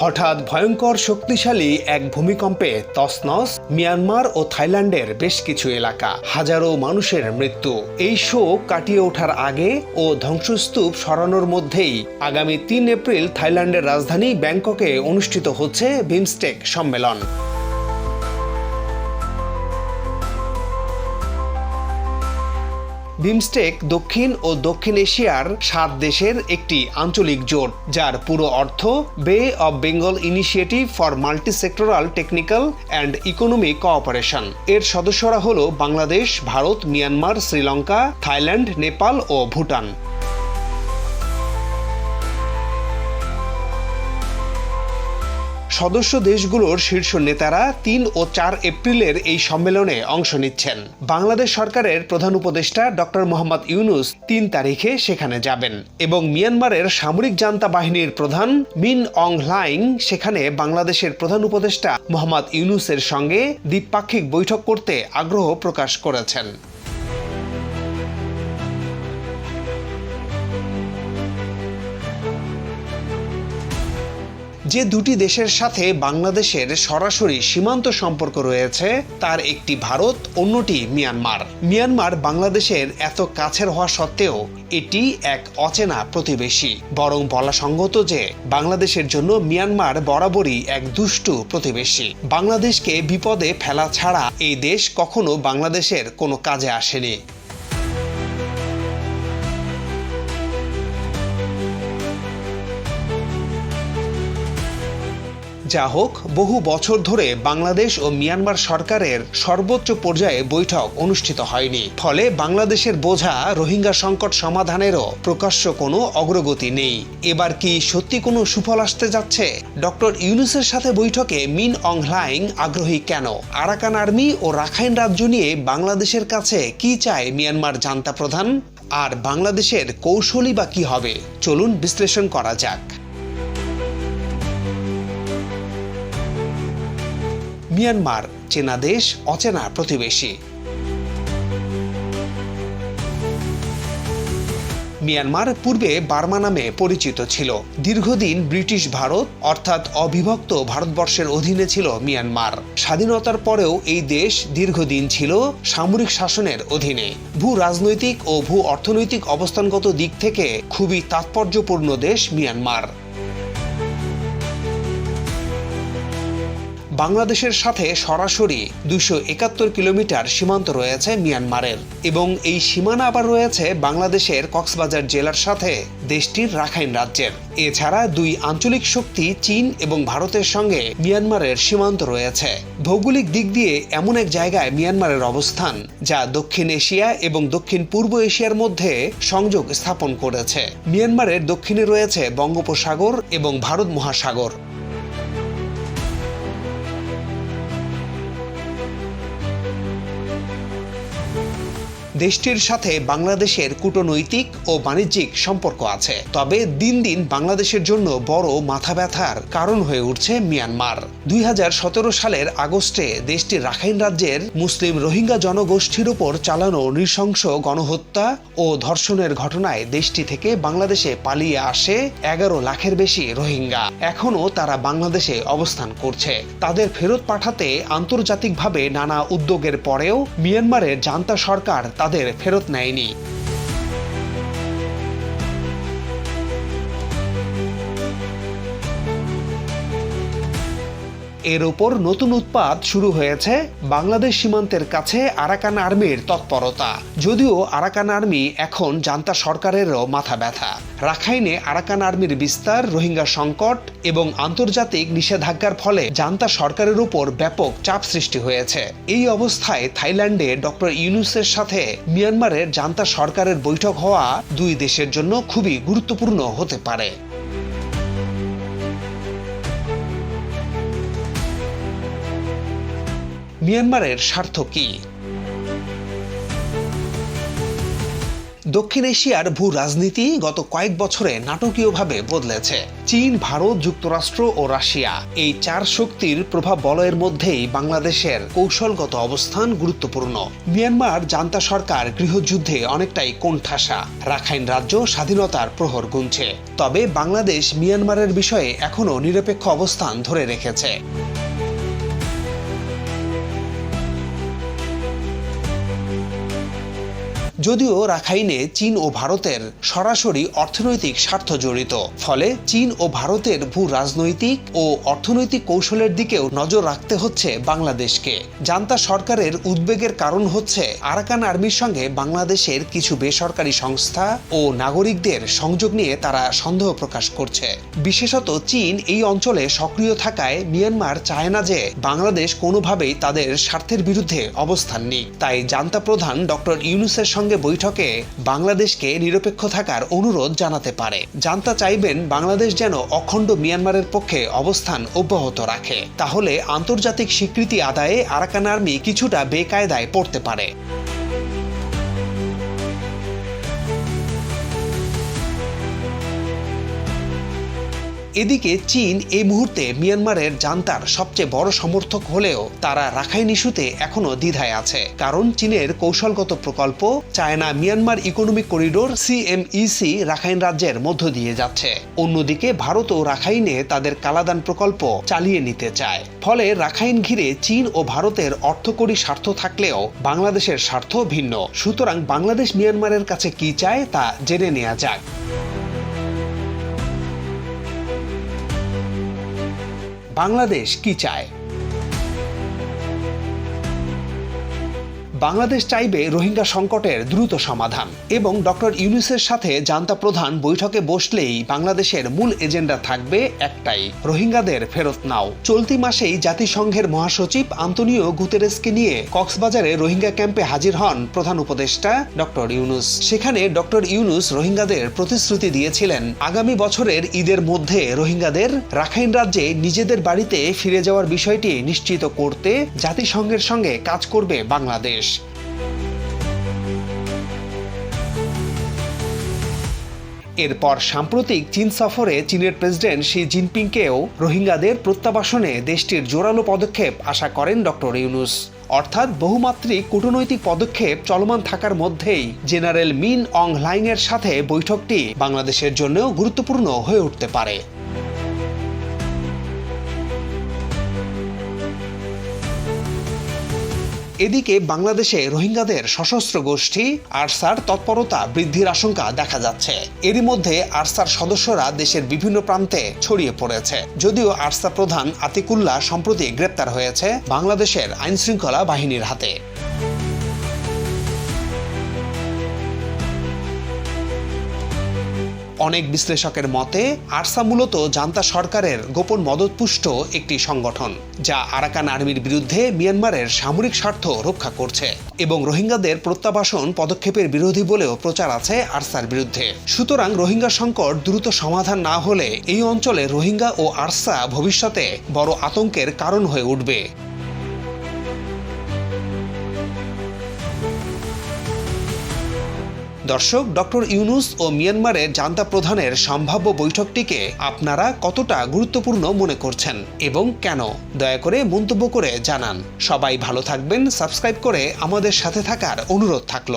হঠাৎ ভয়ঙ্কর শক্তিশালী এক ভূমিকম্পে তসনস মিয়ানমার ও থাইল্যান্ডের বেশ কিছু এলাকা। হাজারো মানুষের মৃত্যু। এই শোক কাটিয়ে ওঠার আগে ও ধ্বংসস্তূপ সরানোর মধ্যেই আগামী তিন এপ্রিল থাইল্যান্ডের রাজধানী ব্যাংককে অনুষ্ঠিত হচ্ছে বিমস্টেক সম্মেলন। বিমস্টেক দক্ষিণ ও দক্ষিণ এশিয়ার সাত দেশের একটি আঞ্চলিক জোট, যার পুরো অর্থ Bay of Bengal initiative for multi sectoral technical and economic cooperation. এর সদস্যরা হল বাংলাদেশ, ভারত, মিয়ানমার, শ্রীলঙ্কা, থাইল্যান্ড, নেপাল ও ভুটান। সদস্য দেশগুলোর শীর্ষ নেতারা তিন ও চার এপ্রিলের এই সম্মেলনে অংশ নিচ্ছেন। বাংলাদেশ সরকারের প্রধান উপদেষ্টা ডক্টর মোহাম্মদ ইউনুস তিন তারিখে সেখানে যাবেন এবং মিয়ানমারের সামরিক জান্তা বাহিনীর প্রধান মিন অং লাইং সেখানে বাংলাদেশের প্রধান উপদেষ্টা মোহাম্মদ ইউনুসের সঙ্গে দ্বিপাক্ষিক বৈঠক করতে আগ্রহ প্রকাশ করেছেন। যে দুটি দেশের সাথে বাংলাদেশের সরাসরি সীমান্ত সম্পর্ক রয়েছে, তার একটি ভারত, অন্যটি মিয়ানমার। মিয়ানমার বাংলাদেশের এত কাছের হওয়া সত্ত্বেও এটি এক অচেনা প্রতিবেশী। বরং বলা সঙ্গত যে, বাংলাদেশের জন্য মিয়ানমার বরাবরই এক দুষ্টু প্রতিবেশী। বাংলাদেশকে বিপদে ফেলা ছাড়া এই দেশ কখনো বাংলাদেশের কোনো কাজে আসেনি। যা হোক, বহু বছর ধরে বাংলাদেশ ও মিয়ানমার সরকারের সর্বোচ্চ পর্যায়ে বৈঠক অনুষ্ঠিত হয়নি। ফলে বাংলাদেশের বোঝা রোহিঙ্গা সংকট সমাধানেরও প্রকাশ্য কোনো অগ্রগতি নেই। এবার কি সত্যি কোনো সুফল আসতে যাচ্ছে? ডক্টর ইউনুসের সাথে বৈঠকে মিন অং হ্লাইং আগ্রহী কেন? আরাকান আর্মি ও রাখাইন রাজ্য নিয়ে বাংলাদেশের কাছে কি চায় মিয়ানমার জান্তা প্রধান? আর বাংলাদেশের কৌশলী বা কি হবে? চলুন বিশ্লেষণ করা যাক। মিয়ানমার, চেনা দেশ, অচেনা প্রতিবেশী। মিয়ানমার পূর্বে বার্মা নামে পরিচিত ছিল। দীর্ঘদিন ব্রিটিশ ভারত, অর্থাৎ অবিভক্ত ভারতবর্ষের অধীনে ছিল মিয়ানমার। স্বাধীনতার পরেও এই দেশ দীর্ঘদিন ছিল সামরিক শাসনের অধীনে। ভূ রাজনৈতিক ও ভূ অর্থনৈতিক অবস্থানগত দিক থেকে খুবই তাৎপর্যপূর্ণ দেশ মিয়ানমার। বাংলাদেশের সাথে সরাসরি দুশো একাত্তর কিলোমিটার সীমান্ত রয়েছে মিয়ানমারের। এবং এই সীমানা আবার রয়েছে বাংলাদেশের কক্সবাজার জেলার সাথে দেশটির রাখাইন রাজ্যের। এছাড়া দুই আঞ্চলিক শক্তি চীন এবং ভারতের সঙ্গে মিয়ানমারের সীমান্ত রয়েছে। ভৌগোলিক দিক দিয়ে এমন এক জায়গায় মিয়ানমারের অবস্থান, যা দক্ষিণ এশিয়া এবং দক্ষিণ পূর্ব এশিয়ার মধ্যে সংযোগ স্থাপন করেছে। মিয়ানমারের দক্ষিণে রয়েছে বঙ্গোপসাগর এবং ভারত মহাসাগর। দেশটির সাথে বাংলাদেশের কূটনৈতিক ও বাণিজ্যিক সম্পর্ক আছে। তবে দিন দিন বাংলাদেশের জন্য বড় মাথা ব্যথার কারণ হয়ে উঠছে মিয়ানমার। দুই সালের আগস্টে দেশটির রাখাইন রাজ্যের মুসলিম রোহিঙ্গা জনগোষ্ঠীর উপর চালানো নৃশংস গণহত্যা ও ধর্ষণের ঘটনায় দেশটি থেকে বাংলাদেশে পালিয়ে আসে এগারো লাখের বেশি রোহিঙ্গা। এখনও তারা বাংলাদেশে অবস্থান করছে। তাদের ফেরত পাঠাতে আন্তর্জাতিকভাবে নানা উদ্যোগের পরেও মিয়ানমারের জান্তা সরকার তাদের ফেরত নেয়নি। এর ওপর নতুন উৎপাদ শুরু হয়েছে। বাংলাদেশ সীমান্তের কাছে আরাকান আর্মির তৎপরতা। যদিও আরাকান আর্মি এখন জান্তা সরকারেরও মাথা ব্যথা। রাখাইনে আরাকান আর্মির বিস্তার, রোহিঙ্গা সংকট এবং আন্তর্জাতিক নিষেধাজ্ঞার ফলে জান্তা সরকারের উপর ব্যাপক চাপ সৃষ্টি হয়েছে। এই অবস্থায় থাইল্যান্ডে ডক্টর ইউনুসের সাথে মিয়ানমারের জান্তা সরকারের বৈঠক হওয়া দুই দেশের জন্য খুবই গুরুত্বপূর্ণ হতে পারে। মিয়ানমারের স্বার্থ কি? দক্ষিণ এশিয়ার ভূ রাজনীতি গত কয়েক বছরে নাটকীয়ভাবে বদলেছে। চীন, ভারত, যুক্তরাষ্ট্র ও রাশিয়া। এই চার শক্তির প্রভাব বলয়ের মধ্যেই বাংলাদেশের কৌশলগত অবস্থান গুরুত্বপূর্ণ। মিয়ানমার জান্তা সরকার গৃহযুদ্ধে অনেকটাই কোণঠাসা। রাখাইন রাজ্য স্বাধীনতার প্রহর গুনছে। তবে বাংলাদেশ মিয়ানমারের বিষয়ে এখনও নিরপেক্ষ অবস্থান ধরে রেখেছে। যদিও রাখাইনে চীন ও ভারতের সরাসরি অর্থনৈতিক স্বার্থ জড়িত, ফলে চীন ও ভারতের ভূ রাজনৈতিক ও অর্থনৈতিক কৌশলের দিকেও নজর রাখতে হচ্ছে বাংলাদেশকে। জান্তা সরকারের উদ্বেগের কারণ হচ্ছে আরাকান আর্মির সঙ্গে বাংলাদেশের কিছু বেসরকারি সংস্থা ও নাগরিকদের সংযোগ নিয়ে তারা সন্দেহ প্রকাশ করছে। বিশেষত চীন এই অঞ্চলে সক্রিয় থাকায় মিয়ানমার চায় না যে বাংলাদেশ কোনোভাবেই তাদের স্বার্থের বিরুদ্ধে অবস্থান নিক। তাই জান্তা প্রধান ডক্টর ইউনুসের সঙ্গে বৈঠকে বাংলাদেশকে নিরপেক্ষ থাকার অনুরোধ জানাতে পারে। জানতে চাইবেন বাংলাদেশ যেন অখণ্ড মিয়ানমারের পক্ষে অবস্থান অব্যাহত রাখে। তাহলে আন্তর্জাতিক স্বীকৃতি আদায়ে আরাকান আর্মি কিছুটা বেকায়দায় পড়তে পারে। এদিকে চীন এই মুহূর্তে মিয়ানমারের জান্তার সবচেয়ে বড় সমর্থক হলেও তারা রাখাইন ইস্যুতে এখনও দ্বিধায় আছে। কারণ চীনের কৌশলগত প্রকল্প China Myanmar economic corridor CMEC Rakhine রাজ্যের মধ্য দিয়ে যাচ্ছে। অন্যদিকে ভারত ও রাখাইনে তাদের কালাদান প্রকল্প চালিয়ে নিতে চায়। ফলে রাখাইন ঘিরে চীন ও ভারতের অর্থকরী স্বার্থ থাকলেও বাংলাদেশের স্বার্থ ভিন্ন। সুতরাং বাংলাদেশ মিয়ানমারের কাছে কি চায় তা জেনে নেওয়া যাক। বাংলাদেশ কি চায়? বাংলাদেশ চাইবে রোহিঙ্গা সংকটের দ্রুত সমাধান এবং ডক্টর ইউনুসের সাথে জান্তা প্রধান বৈঠকে বসলেই বাংলাদেশের মূল এজেন্ডা থাকবে একটাই, রোহিঙ্গাদের ফেরত নাও। চলতি মাসেই জাতিসংঘের মহাসচিব আন্তনিও গুতেরেসকে নিয়ে কক্সবাজারে রোহিঙ্গা ক্যাম্পে হাজির হন প্রধান উপদেষ্টা ডক্টর ইউনুস। সেখানে ডক্টর ইউনুস রোহিঙ্গাদের প্রতিশ্রুতি দিয়েছিলেন, আগামী বছরের ঈদের মধ্যে রোহিঙ্গাদের রাখাইন রাজ্যে নিজেদের বাড়িতে ফিরে যাওয়ার বিষয়টি নিশ্চিত করতে জাতিসংঘের সঙ্গে কাজ করবে বাংলাদেশ। এরপর সাম্প্রতিক চীন সফরে চীনের প্রেসিডেন্ট শি জিনপিংকেও রোহিঙ্গাদের প্রত্যাবাসনে দেশটির জোরালো পদক্ষেপ আশা করেন ডক্টর ইউনুস। অর্থাৎ বহুমাত্রিক কূটনৈতিক পদক্ষেপ চলমান থাকার মধ্যেই জেনারেল মিন অং লাইনের সাথে বৈঠকটি বাংলাদেশের জন্যও গুরুত্বপূর্ণ হয়ে উঠতে পারে। এদিকে বাংলাদেশে রোহিঙ্গাদের সশস্ত্র গোষ্ঠী, আরসার তৎপরতা বৃদ্ধির আশঙ্কা দেখা যাচ্ছে। এরই মধ্যে আরসার সদস্যরা দেশের বিভিন্ন প্রান্তে ছড়িয়ে পড়েছে। যদিও আরসা প্রধান আতিকুল্লাহ সম্প্রতি গ্রেপ্তার হয়েছে বাংলাদেশের আইনশৃঙ্খলা বাহিনীর হাতে। অনেক বিশ্লেষকের মতে, আরসা মূলত জান্তা সরকারের গোপন মদতপুষ্ট একটি সংগঠন, যা আরাকান আর্মির বিরুদ্ধে মিয়ানমারের সামরিক স্বার্থ রক্ষা করছে এবং রোহিঙ্গাদের প্রত্যাবাসন পদক্ষেপের বিরোধী বলেও প্রচার আছে আরসার বিরুদ্ধে। সুতরাং রোহিঙ্গা সংকট দ্রুত সমাধান না হলে এই অঞ্চলে রোহিঙ্গা ও আরসা ভবিষ্যতে বড় আতঙ্কের কারণ হয়ে উঠবে। দর্শক, ডক্টর ইউনুস ও মিয়ানমারের জান্তা প্রধানের সম্ভাব্য বৈঠকটিকে আপনারা কতটা গুরুত্বপূর্ণ মনে করছেন এবং কেন? দয়া করে মন্তব্য করে জানান। সবাই ভালো থাকবেন, সাবস্ক্রাইব করে আমাদের সাথে থাকার অনুরোধ থাকল।